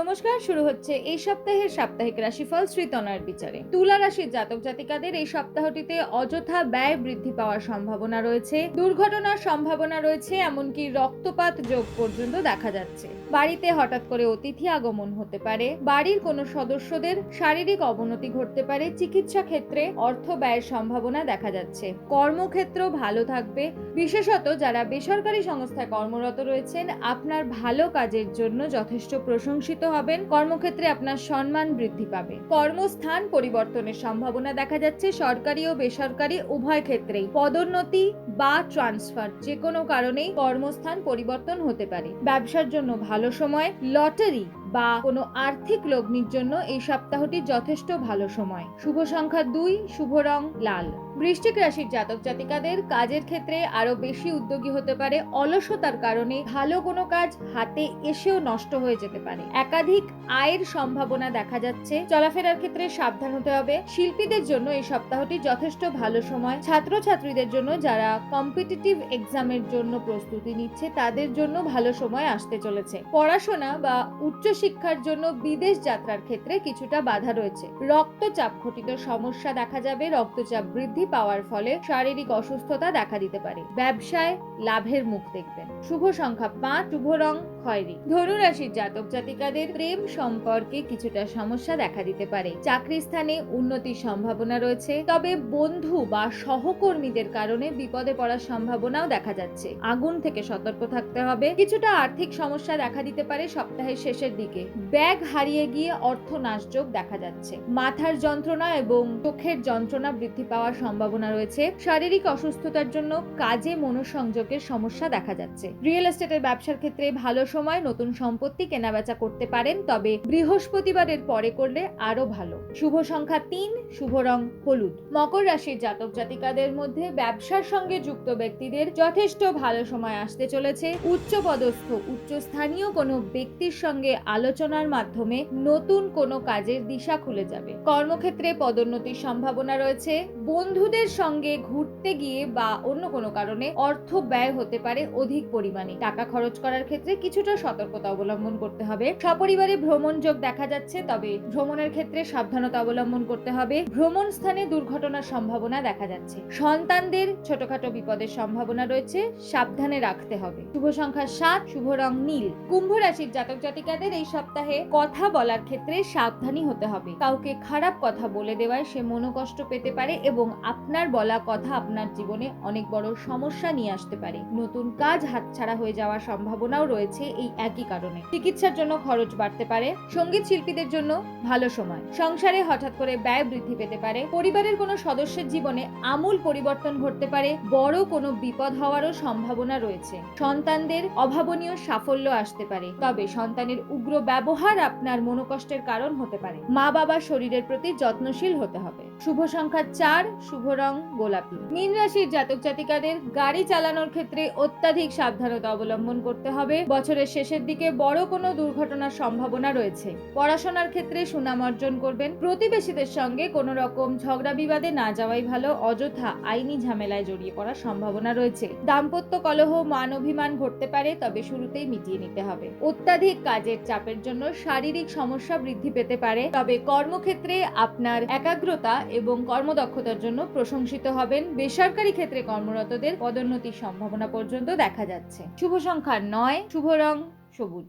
নমস্কার, শুরু হচ্ছে এই সপ্তাহের সাপ্তাহিক রাশিফল শ্রীতনার বিচারে। তুলা রাশির জাতক জাতিকাদের এই সপ্তাহটিতে অযথা ব্যয় বৃদ্ধি পাওয়ার সম্ভাবনা রয়েছে, দুর্ঘটনার সম্ভাবনা রয়েছে, এমনকি রক্তপাত যোগ পর্যন্ত দেখা যাচ্ছে। বাড়িতে হঠাৎ করে অতিথি আগমন হতে পারে, বাড়ির কোনো সদস্যদের শারীরিক অবনতি ঘটতে পারে, চিকিৎসা ক্ষেত্রে অর্থ ব্যয়ের সম্ভাবনা দেখা যাচ্ছে। কর্মক্ষেত্র ভালো থাকবে, বিশেষত যারা বেসরকারি সংস্থায় কর্মরত রয়েছেন, আপনার ভালো কাজের জন্য যথেষ্ট প্রশংসিত হবেন, কর্মক্ষেত্রে আপনার সম্মান বৃদ্ধি পাবে। কর্মস্থান পরিবর্তনের সম্ভাবনা দেখা যাচ্ছে সরকারি ও বেসরকারি উভয় ক্ষেত্রেই। পদোন্নতি বা ট্রান্সফার যে কোনো কারণেই কর্মস্থান পরিবর্তন হতে পারে। ব্যবসার জন্য ভালো সময়, লটারি বা কোনো আর্থিক লগ্নির জন্য এই সপ্তাহটি যথেষ্ট ভালো সময়। শুভ সংখ্যা দুই, শুভ রং লাল। বৃশ্চিক রাশির জাতক জাতিকাদের কাজের ক্ষেত্রে আরও বেশি উদ্যোগী হতে পারে অলসতার কারণে ভালো কোনো কাজ হাতে এসেও নষ্ট হয়ে যেতে পারে। একাধিক আয়ের সম্ভাবনা দেখা যাচ্ছে। চলাফেরার ক্ষেত্রে সাবধান হতে হবে। শিল্পীদের জন্য এই সপ্তাহটি যথেষ্ট ভালো সময়। ছাত্রছাত্রীদের জন্য যারা কম্পিটিটিভ এক্সামের জন্য প্রস্তুতি নিচ্ছে, তাদের জন্য ভালো সময় আসতে চলেছে। পড়াশোনা বা উচ্চশিক্ষার জন্য বিদেশ যাত্রার ক্ষেত্রে কিছুটা বাধা রয়েছে। রক্তচাপ ঘটিত সমস্যা দেখা যাবে, রক্তচাপ বৃদ্ধি পাওয়ার ফলে শারীরিক অসুস্থতা দেখা দিতে পারে। ব্যবসায় লাভের মুখ দেখবেন। শুভ সংখ্যা পাঁচ, শুভ রং খয়েরি। ধনু রাশির জাতক জাতিকাদের প্রেম সম্পর্কে কিছুটা সমস্যা দেখা দিতে পারে। চাকরি স্থানে উন্নতির সম্ভাবনা রয়েছে, তবে বন্ধু বা সহকর্মীদের কারণে বিপদে পড়ার সম্ভাবনাও দেখা যাচ্ছে। আগুন থেকে সতর্ক থাকতে হবে। কিছুটা আর্থিক সমস্যা দেখা দিতে পারে সপ্তাহের শেষের দিকে। ব্যাগ হারিয়ে গিয়ে অর্থ নাশযোগ দেখা যাচ্ছে। মাথার যন্ত্রণা এবং চোখের যন্ত্রণা বৃদ্ধি পাওয়ার সম্ভাবনা রয়েছে। শারীরিক অসুস্থতার জন্য কাজে মনোসংযোগের সমস্যা দেখা যাচ্ছে। রিয়েল এস্টেটের ব্যবসার ক্ষেত্রে ভালো সময়, নতুন সম্পত্তি কেনাবেচা করতে পারেন, তবে বৃহস্পতিবারের পরে করলে আরও ভালো। শুভ সংখ্যা তিন, শুভ রং হলুদ। মকর রাশির জাতক জাতিকাদের মধ্যে ব্যবসার সঙ্গে যুক্ত ব্যক্তিদের যথেষ্ট ভালো সময় আসতে চলেছে। উচ্চ পদস্থ উচ্চস্থানীয় কোনো ব্যক্তির সঙ্গে আলোচনার মাধ্যমে নতুন কোনো কাজের দিশা খুলে যাবে। কর্মক্ষেত্রে পদোন্নতির সম্ভাবনা রয়েছে। বন্ধুদের সঙ্গে ঘুরতে গিয়ে বা অন্য কোনো কারণে অর্থ ব্যয় হতে পারে অধিক পরিমাণে। টাকা খরচ করার ক্ষেত্রে কিছুটা সতর্কতা অবলম্বন করতে হবে। সপরিবারে ভ্রমণ যোগ দেখা যাচ্ছে, তবে ভ্রমণের ক্ষেত্রে সাবধানতা অবলম্বন করতে হবে। ভ্রমণ স্থানে দুর্ঘটনার সম্ভাবনা দেখা যাচ্ছে। সন্তানদের ছোটখাটো বিপদের সম্ভাবনা রয়েছে, সাবধানে রাখতে হবে। শুভ সংখ্যা সাত, শুভ রং নীল। কুম্ভ রাশির জাতক জাতিকাদের এই সপ্তাহে কথা বলার ক্ষেত্রে সাবধানী হতে হবে। কাউকে খারাপ কথা বলে দেওয়ায় সে মনোকষ্ট পেতে পারে এবং আপনার বলা কথা আপনার জীবনে অনেক বড় সমস্যা নিয়ে আসতে পারে। নতুন কাজ হাতছাড়া হয়ে যাওয়ার সম্ভাবনাও রয়েছে এই একই কারণে। চিকিৎসার জন্য খরচ বাড়তে পারে, সংগীত শিল্পীদের জন্য ভালো সময়। সংসারে হঠাৎ করে ব্যয় বৃদ্ধি পেতে পারে, পরিবারের কোনো সদস্যের জীবনে আমূল পরিবর্তন ঘটতে পারে, বড় কোনো বিপদ হওয়ারও সম্ভাবনা রয়েছে। সন্তানদের অভাবনীয় সাফল্য আসতে পারে, তবে সন্তানের উগ্র ব্যবহার আপনার মনোকষ্টের কারণ হতে পারে। মা বাবার শরীরের প্রতি যত্নশীল হতে হবে। শুভ সংখ্যা চার, শুভ রং গোলাপি। মীন রাশির জাতক জাতিকাদের গাড়ি চালানোর ক্ষেত্রে অত্যাধিক সাবধানতা অবলম্বন করতে হবে। বছরের শেষের দিকে বড় কোনো দুর্ঘটনার সম্ভাবনা রয়েছে। পড়াশোনার ক্ষেত্রে সুনাম অর্জন করবেন। প্রতিবেশীদের সঙ্গে কোনো রকম ঝগড়া বিবাদে না যাওয়াই ভালো। অযথা আইনি ঝামেলায় জড়িয়ে পড়ার সম্ভাবনা রয়েছে। দাম্পত্য কলহ, মান অভিমান ঘটতে পারে, তবে শুরুতেই মিটিয়ে নিতে হবে। অত্যাধিক কাজের চাপের জন্য শারীরিক সমস্যা বৃদ্ধি পেতে পারে। তবে কর্মক্ষেত্রে আপনার একাগ্রতা এবং কর্মদক্ষতার জন্য প্রশংসিত হবেন। বেসরকারি ক্ষেত্রে কর্মরতদের পদোন্নতির সম্ভাবনা পর্যন্ত দেখা যাচ্ছে। শুভ সংখ্যা নয়, শুভ রং সবুজ।